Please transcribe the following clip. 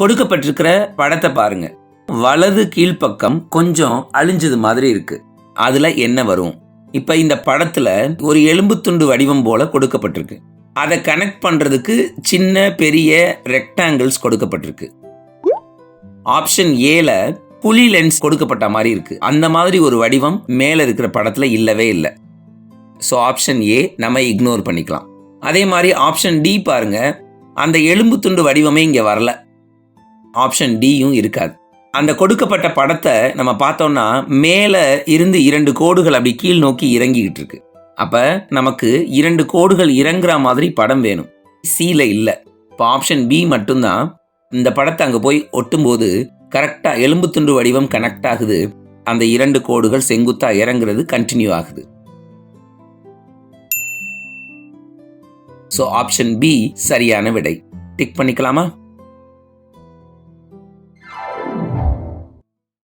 கொடுக்கப்பட்டிருக்கிற படத்தை பாருங்க. வலது கீழ்ப்பக்கம் கொஞ்சம் அழிஞ்சது மாதிரி இருக்கு. அதுல என்ன வரும்? இப்ப இந்த படத்துல ஒரு எலும்பு துண்டு வடிவம் போல கொடுக்கப்பட்டிருக்கு. அதை கனெக்ட் பண்றதுக்கு சின்ன பெரிய ரெக்டாங்கிள்ஸ் கொடுக்கப்பட்டிருக்கு. ஆப்ஷன் ஏல புலி லென்ஸ் கொடுக்கப்பட்ட மாதிரி இருக்கு. அந்த மாதிரி ஒரு வடிவம் மேல இருக்கிற படத்துல இல்லவே இல்லை. ஸோ ஆப்ஷன் ஏ நம்ம இக்னோர் பண்ணிக்கலாம். அதே மாதிரி ஆப்ஷன் டி பாருங்க. அந்த எலும்பு துண்டு வடிவமே இங்க வரல. ஆப்ஷன் டியும் இருக்காது. அந்த கொடுக்கப்பட்ட படத்தை நம்ம பார்த்தோம்னா மேலே இருந்து இரண்டு கோடுகள் அப்படி கீழ் நோக்கி இறங்கிக்கிட்டு இருக்கு. அப்போ நமக்கு இரண்டு கோடுகள் இறங்குற மாதிரி படம் வேணும். சில இல்லை. இப்போ ஆப்ஷன் பி மட்டும்தான். இந்த படத்தை அங்கே போய் ஒட்டும்போது கரெக்டாக எலும்பு துண்டு வடிவம் கனெக்ட் ஆகுது. அந்த இரண்டு கோடுகள் செங்குத்தாக இறங்குறது கண்டினியூ ஆகுது. ஸோ ஆப்ஷன் பி சரியான விடை. டிக் பண்ணிக்கலாமா?